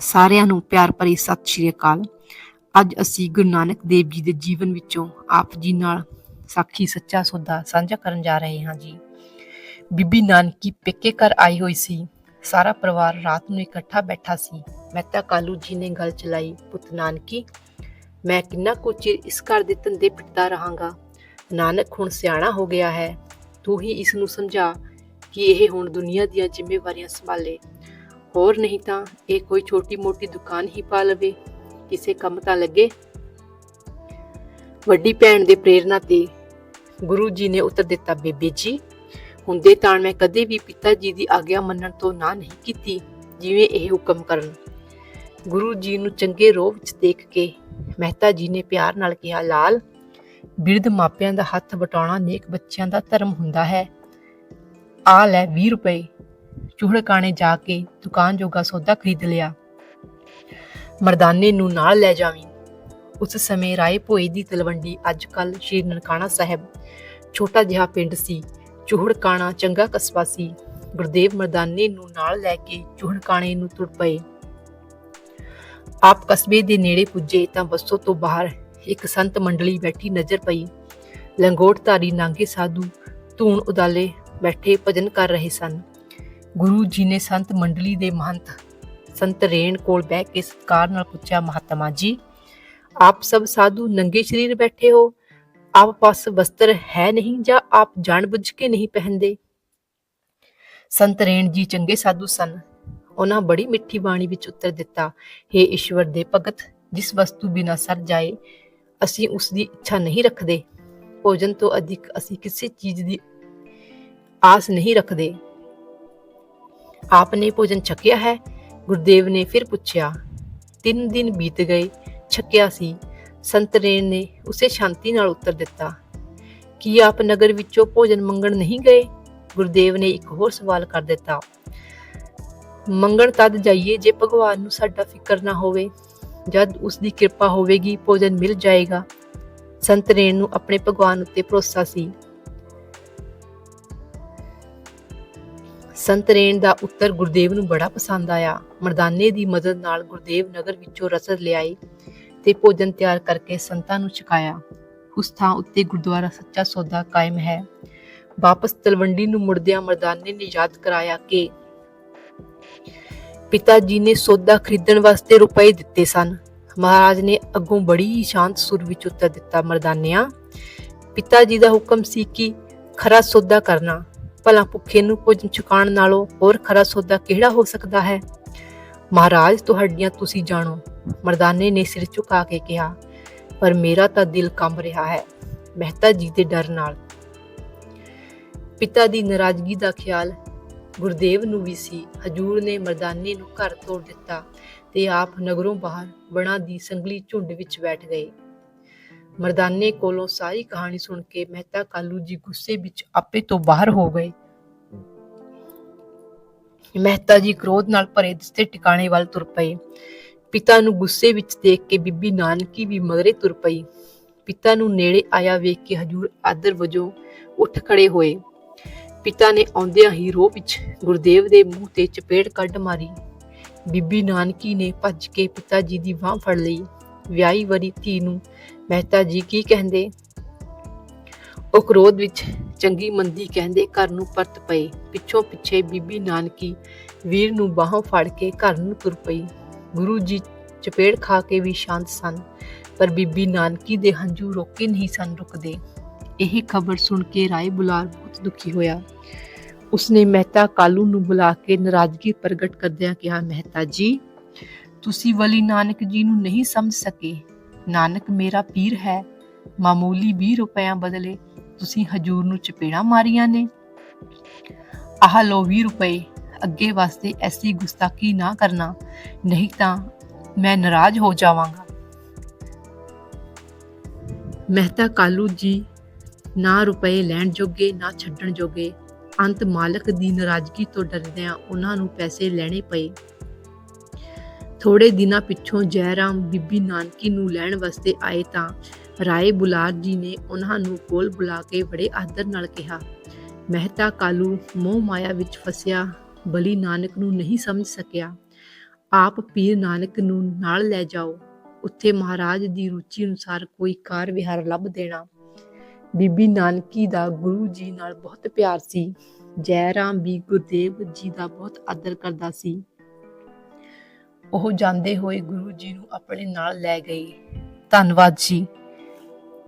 ਸਾਰਿਆਂ ਨੂੰ ਪਿਆਰ ਭਰੀ ਸਤਿ ਸ਼੍ਰੀ ਅਕਾਲ। ਅੱਜ ਅਸੀਂ ਗੁਰੂ ਨਾਨਕ ਦੇਵ ਜੀ ਦੇ ਜੀਵਨ ਵਿੱਚੋਂ ਆਪ ਜੀ ਨਾਲ ਸਾਖੀ ਸੱਚਾ ਸੌਦਾ ਸਾਂਝਾ ਕਰਨ ਜਾ ਰਹੇ ਹਾਂ ਜੀ। ਬੀਬੀ ਨਾਨਕੀ ਪੇਕੇ ਘਰ ਆਈ ਹੋਈ ਸੀ। ਸਾਰਾ ਪਰਿਵਾਰ ਰਾਤ ਨੂੰ ਇਕੱਠਾ ਬੈਠਾ ਸੀ। ਮਹਿਤਾ ਕਾਲੂ ਜੀ ਨੇ ਗੱਲ ਚਲਾਈ, ਪੁੱਤ ਨਾਨਕੀ, ਮੈਂ ਕਿੰਨਾ ਕੁ ਚਿਰ ਇਸ ਘਰ ਦੇ ਧੰਦੇ ਪਿੱਟਦਾ ਰਹਾਂਗਾ? ਨਾਨਕ ਹੁਣ ਸਿਆਣਾ ਹੋ ਗਿਆ ਹੈ। ਤੂੰ ਹੀ ਇਸ ਨੂੰ ਸਮਝਾ ਕਿ ਇਹ ਹੁਣ ਦੁਨੀਆ ਦੀਆਂ ਜ਼ਿੰਮੇਵਾਰੀਆਂ ਸੰਭਾਲੇ। ਹੋਰ ਨਹੀਂ ਤਾਂ ਇਹ ਕੋਈ ਛੋਟੀ-ਮੋਟੀ ਦੁਕਾਨ ਹੀ ਪਾ ਲਵੇ, ਕਿਸੇ ਕੰਮ ਤਾਂ ਲੱਗੇ। ਵੱਡੀ ਭੈਣ ਦੇ ਪ੍ਰੇਰਣਾ ਤੇ ਗੁਰੂ ਜੀ ਨੇ ਉੱਤਰ ਦਿੱਤਾ, ਬੇਬੇ ਜੀ, ਹੁੰਦੇ ਤਾਂ ਮੈਂ ਕਦੇ ਵੀ ਪਿਤਾ ਜੀ ਦੀ ਆਗਿਆ ਮੰਨਣ ਤੋਂ ਨਾ ਨਹੀਂ ਕੀਤੀ, ਜਿਵੇਂ ਇਹ ਹੁਕਮ ਕਰਨ। ਗੁਰੂ ਜੀ ਨੂੰ ਚੰਗੇ ਰੋਹ ਵਿੱਚ ਦੇਖ ਕੇ ਮਹਿਤਾ ਜੀ ਨੇ ਪਿਆਰ ਨਾਲ ਕਿਹਾ, ਲਾਲ, ਬਿਰਧ ਮਾਪਿਆਂ ਦਾ ਹੱਥ ਵਟਾਉਣਾ ਨੇਕ ਬੱਚਿਆਂ ਦਾ ਧਰਮ ਹੁੰਦਾ ਹੈ। ਆ ਲੈ 20 ਰੁਪਏ। ਚੂਹੜਕਾਣੇ ਜਾ ਕੇ ਦੁਕਾਨ ਜੋਗਾ ਸੌਦਾ ਖਰੀਦ ਲਿਆ। ਮਰਦਾਨੇ ਨੂੰ ਨਾਲ ਲੈ ਜਾਵੀਂ। ਉਸ ਸਮੇਂ ਰਾਏ ਭੋਏ ਦੀ ਤਲਵੰਡੀ ਅੱਜ ਕੱਲ ਸ਼੍ਰੀ ਨਨਕਾਣਾ ਸਾਹਿਬ, ਛੋਟਾ ਜਿਹਾ ਪਿੰਡ ਸੀ ਚੂਹੜਕਾਣਾ ਚੰਗਾ ਕਸਬਾ ਸੀ। ਗੁਰਦੇਵ ਮਰਦਾਨੇ ਨੂੰ ਨਾਲ ਲੈ ਕੇ ਚੂਹੜਕਾਣੇ ਨੂੰ ਤੁਰ ਪਏ। ਆਪ ਕਸਬੇ ਦੇ ਨੇੜੇ ਪੁੱਜੇ ਤਾਂ ਬੱਸੋਂ ਤੋਂ ਬਾਹਰ ਇੱਕ ਸੰਤ ਮੰਡਲੀ ਬੈਠੀ ਨਜ਼ਰ ਪਈ। ਲੰਗੋਟਧਾਰੀ ਨਾਂਗੇ ਸਾਧੂ ਧੂਣ ਉਦਾਲੇ ਬੈਠੇ ਭਜਨ ਕਰ ਰਹੇ ਸਨ। ਗੁਰੂ ਜੀ ਨੇ ਸੰਤ ਮੰਡਲੀ ਦੇ ਮਹੰਤ ਸੰਤ ਰੇਣ ਕੋਲ ਬਹਿ ਕੇ ਸਤਕਾਰ ਨਾਲ ਪੁੱਛਿਆ, ਮਹਾਤਮਾ ਜੀ, ਆਪ ਸਭ ਸਾਧੂ ਨੰਗੇ ਸਰੀਰ ਬੈਠੇ ਹੋ। ਆਪ ਪਾਸ ਵਸਤਰ ਹੈ ਨਹੀਂ ਜਾਂ ਆਪ ਜਾਣਬੁੱਝ ਕੇ ਨਹੀਂ ਪਹਿਨਦੇ? ਸੰਤ ਰੇਣ ਜੀ ਚੰਗੇ ਸਾਧੂ ਸਨ। ਉਹਨਾਂ ਬੜੀ ਮਿੱਠੀ ਬਾਣੀ ਵਿੱਚ ਉੱਤਰ ਦਿੱਤਾ हे ਈਸ਼ਵਰ ਦੇ ਭਗਤ, ਜਿਸ ਵਸਤੂ ਬਿਨਾ ਸਰ ਜਾਏ, ਅਸੀਂ ਉਸ ਦੀ ਇੱਛਾ ਨਹੀਂ ਰੱਖਦੇ। ਭੋਜਨ ਤੋਂ ਅਧਿਕ ਅਸੀਂ ਕਿਸੇ ਚੀਜ਼ ਦੀ ਆਸ ਨਹੀਂ ਰੱਖਦੇ। ਆਪ ਨੇ ਭੋਜਨ ਛਕਿਆ ਹੈ? ਗੁਰਦੇਵ ਨੇ ਫਿਰ ਪੁੱਛਿਆ, ਤਿੰਨ ਦਿਨ ਬੀਤ ਗਏ, ਛਕਿਆ ਸੀ। ਸੰਤ ਰੇਣ ਨੇ ਉਸੇ ਸ਼ਾਂਤੀ ਨਾਲ ਉੱਤਰ ਦਿੱਤਾ, ਕੀ ਆਪ ਨਗਰ ਵਿੱਚੋਂ ਭੋਜਨ ਮੰਗਣ ਨਹੀਂ ਗਏ? ਗੁਰਦੇਵ ਨੇ ਇੱਕ ਹੋਰ ਸਵਾਲ ਕਰ ਦਿੱਤਾ, ਮੰਗਣ ਤਦ ਜਾਈਏ ਜੇ ਭਗਵਾਨ ਨੂੰ ਸਾਡਾ ਫਿਕਰ ਨਾ ਹੋਵੇ। ਜਦ ਉਸ ਦੀ ਕਿਰਪਾ ਹੋਵੇਗੀ, ਭੋਜਨ ਮਿਲ ਜਾਏਗਾ। ਸੰਤ ਰੇਣ ਨੂੰ ਆਪਣੇ ਭਗਵਾਨ ਉੱਤੇ ਭਰੋਸਾ ਸੀ। ਸੰਤਰੇਣ ਦਾ ਉੱਤਰ ਗੁਰਦੇਵ ਨੂੰ ਬੜਾ ਪਸੰਦ ਆਇਆ। ਮਰਦਾਨੇ ਦੀ ਮਦਦ ਨਾਲ ਗੁਰਦੇਵ ਨਗਰ ਵਿੱਚੋਂ ਰਸਦ ਲਿਆਈ ਤੇ ਭੋਜਨ ਤਿਆਰ ਕਰਕੇ ਸੰਤਾਂ ਨੂੰ ਛਕਾਇਆ। ਉਸ ਥਾਂ ਉੱਤੇ ਗੁਰਦੁਆਰਾ ਸੱਚਾ ਸੌਦਾ ਕਾਇਮ ਹੈ। ਵਾਪਸ ਤਲਵੰਡੀ ਨੂੰ ਮੁੜਦਿਆਂ ਮਰਦਾਨੇ ਨੇ ਯਾਦ ਕਰਾਇਆ ਕਿ ਪਿਤਾ ਜੀ ਨੇ ਸੌਦਾ ਖਰੀਦਣ ਵਾਸਤੇ ਰੁਪਏ ਦਿੱਤੇ ਸਨ। ਮਹਾਰਾਜ ਨੇ ਅੱਗੋਂ ਬੜੀ ਸ਼ਾਂਤ ਸੁਰ ਵਿੱਚ ਉੱਤਰ ਦਿੱਤਾ, ਮਰਦਾਨਿਆਂ ਪਿਤਾ ਜੀ ਦਾ ਹੁਕਮ ਸੀ ਕਿ ਖਰਾ ਸੌਦਾ ਕਰਨਾ। ਭਲਾ ਭੁੱਖੇ ਨੂੰ ਭੋਜਨ ਚੁਕਾਉਣ ਨਾਲੋਂ ਹੋਰ ਖਰਾ ਸੌਦਾ ਕਿਹੜਾ ਹੋ ਸਕਦਾ ਹੈ? ਮਹਾਰਾਜ, ਤੁਹਾਡੀਆਂ ਤੁਸੀਂ ਜਾਣੋ। ਮਰਦਾਨੇ ਨੇ ਸਿਰ ਝੁਕਾ ਕੇ ਕਿਹਾ, ਪਰ ਮੇਰਾ ਤਾਂ ਦਿਲ ਕੰਬ ਰਿਹਾ ਹੈ, ਮਹਿਤਾ ਜੀ ਦੇ ਡਰ ਨਾਲ। ਪਿਤਾ ਦੀ ਨਾਰਾਜ਼ਗੀ ਦਾ ਖਿਆਲ ਗੁਰਦੇਵ ਨੂੰ ਵੀ ਸੀ। ਹਜੂਰ ਨੇ ਮਰਦਾਨੇ ਨੂੰ ਘਰ ਤੋੜ ਦਿੱਤਾ ਤੇ ਆਪ ਨਗਰੋਂ ਬਾਹਰ ਬਣਾ ਦੀ ਸੰਗਲੀ ਝੁੰਡ ਵਿੱਚ ਬੈਠ ਗਏ। ਮਰਦਾਨੇ ਕੋਲੋਂ ਸਾਰੀ ਕਹਾਣੀ ਸੁਣ ਕੇ ਮਹਿਤਾ ਕਾਲੂ ਜੀ ਗੁੱਸੇ ਵਿੱਚ ਆਪੇ ਤੋਂ ਬਾਹਰ ਹੋ ਗਏ। ਮਹਿਤਾ ਜੀ ਕ੍ਰੋਧ ਨਾਲ ਭਰੇ ਦਿਸਤੇ ਟਿਕਾਣੇ ਵੱਲ ਤੁਰ ਪਏ। ਪਿਤਾ ਨੂੰ ਗੁੱਸੇ ਵਿੱਚ ਦੇਖ ਕੇ ਬੀਬੀ ਨਾਨਕੀ ਵੀ ਮਗਰੇ ਤੁਰ ਪਈ। ਪਿਤਾ ਨੂੰ ਨੇੜੇ ਆਇਆ ਵੇਖ ਕੇ ਹਜੂਰ ਆਦਰ ਵਜੋਂ ਉੱਠ ਖੜੇ ਹੋਏ। ਪਿਤਾ ਨੇ ਆਉਂਦਿਆਂ ਹੀ ਰੋਹ ਵਿੱਚ ਗੁਰਦੇਵ ਦੇ ਮੂੰਹ ਤੇ ਚਪੇੜ ਕੱਢ ਮਾਰੀ। ਬੀਬੀ ਨਾਨਕੀ ਨੇ ਭੱਜ ਕੇ ਪਿਤਾ ਜੀ ਦੀ ਬਾਹ ਫੜ ਲਈ। ਵਿਆਹੀ ਵਰੀ ਧੀ ਨੂੰ ਮਹਿਤਾ ਜੀ ਕੀ ਕਹਿੰਦੇ? ਉਹ ਕ੍ਰੋਧ ਵਿੱਚ ਚੰਗੀ ਮੰਦੀ ਕਹਿੰਦੇ ਘਰ ਨੂੰ ਪਰਤ ਪਏ। ਪਿੱਛੋਂ ਪਿੱਛੇ ਬੀਬੀ ਨਾਨਕੀ ਵੀਰ ਨੂੰ ਬਾਹੋਂ ਫੜ ਕੇ ਘਰ ਨੂੰ ਤੁਰ ਪਈ। ਗੁਰੂ ਜੀ ਚਪੇੜ ਖਾ ਕੇ ਵੀ ਸ਼ਾਂਤ ਸਨ, ਪਰ ਬੀਬੀ ਨਾਨਕੀ ਦੇ ਹੰਝੂ ਰੋਕੇ ਨਹੀਂ ਸਨ ਰੁਕਦੇ। ਇਹ ਖਬਰ ਸੁਣ ਕੇ ਰਾਏ ਬੁਲਾਰ ਬਹੁਤ ਦੁਖੀ ਹੋਇਆ। ਉਸਨੇ ਮਹਿਤਾ ਕਾਲੂ ਨੂੰ ਬੁਲਾ ਕੇ ਨਾਰਾਜ਼ਗੀ ਪ੍ਰਗਟ ਕਰਦਿਆਂ ਕਿਹਾ, ਮਹਿਤਾ ਜੀ ਤੁਸੀਂ ਵਲੀ ਨਾਨਕ ਜੀ ਨੂੰ ਨਹੀਂ ਸਮਝ ਸਕੇ। ਨਾਨਕ ਮੇਰਾ ਪੀਰ ਹੈ, ਮਾਮੂਲੀ 20 ਰੁਪਿਆਂ ਬਦਲੇ ਤੁਸੀਂ ਹਜੂਰ ਨੂੰ ਚਪੇੜਾ ਮਾਰੀਆਂ ਨੇ। ਆਹ ਲੋ 20 ਰੁਪਏ, ਅੱਗੇ ਵਾਸਤੇ ਐਸੀ ਗੁਸਤਾਖੀ ਨਾ ਕਰਨਾ, ਨਹੀਂ ਤਾਂ ਮੈਂ ਨਾਰਾਜ਼ ਹੋ ਜਾਵਾਂਗਾ। ਮਹਿਤਾ ਕਾਲੂ ਜੀ ਨਾ ਰੁਪਏ ਲੈਣ ਜੋਗੇ, ਨਾ ਛੱਡਣ ਜੋਗੇ, ਅੰਤ ਮਾਲਕ ਦੀ ਨਾਰਾਜ਼ਗੀ ਤੋਂ ਡਰਦਿਆਂ ਉਹਨਾਂ ਨੂੰ ਪੈਸੇ ਲੈਣੇ ਪਏ। ਥੋੜੇ ਦਿਨਾਂ ਪਿੱਛੋਂ ਜੈਰਾਮ ਬੀਬੀ ਨਾਨਕੀ ਨੂੰ ਲੈਣ ਵਾਸਤੇ ਆਏ ਤਾਂ ਰਾਏ ਬੁਲਾਰ ਜੀ ਨੇ ਉਹਨਾਂ ਨੂੰ ਕੋਲ ਬੁਲਾ ਕੇ ਬੜੇ ਆਦਰ ਨਾਲ ਕਿਹਾ। ਮਹਿਤਾ ਕਾਲੂ ਮੋਹ ਮਾਇਆ ਵਿੱਚ ਫਸਿਆ, ਬਲੀ ਨਾਨਕ ਨੂੰ ਨਹੀਂ ਸਮਝ ਸਕਿਆ। ਆਪ ਪੀਰ ਨਾਨਕ ਨੂੰ ਨਾਲ ਲੈ ਜਾਓ, ਉੱਥੇ ਮਹਾਰਾਜ ਦੀ ਰੁਚੀ ਅਨੁਸਾਰ ਕੋਈ ਕਾਰ ਵਿਹਾਰ ਲੱਭ ਦੇਣਾ। ਬੀਬੀ ਨਾਨਕੀ ਦਾ ਗੁਰੂ ਜੀ ਨਾਲ ਬਹੁਤ ਪਿਆਰ ਸੀ। ਜੈ ਰਾਮ ਵੀ ਗੁਰਦੇਵ ਜੀ ਦਾ ਬਹੁਤ ਆਦਰ ਕਰਦਾ ਸੀ। ਉਹ ਜਾਂਦੇ ਹੋਏ ਗੁਰੂ ਜੀ ਨੂੰ ਆਪਣੇ ਨਾਲ ਲੈ ਗਈ ਧੰਨਵਾਦ ਜੀ।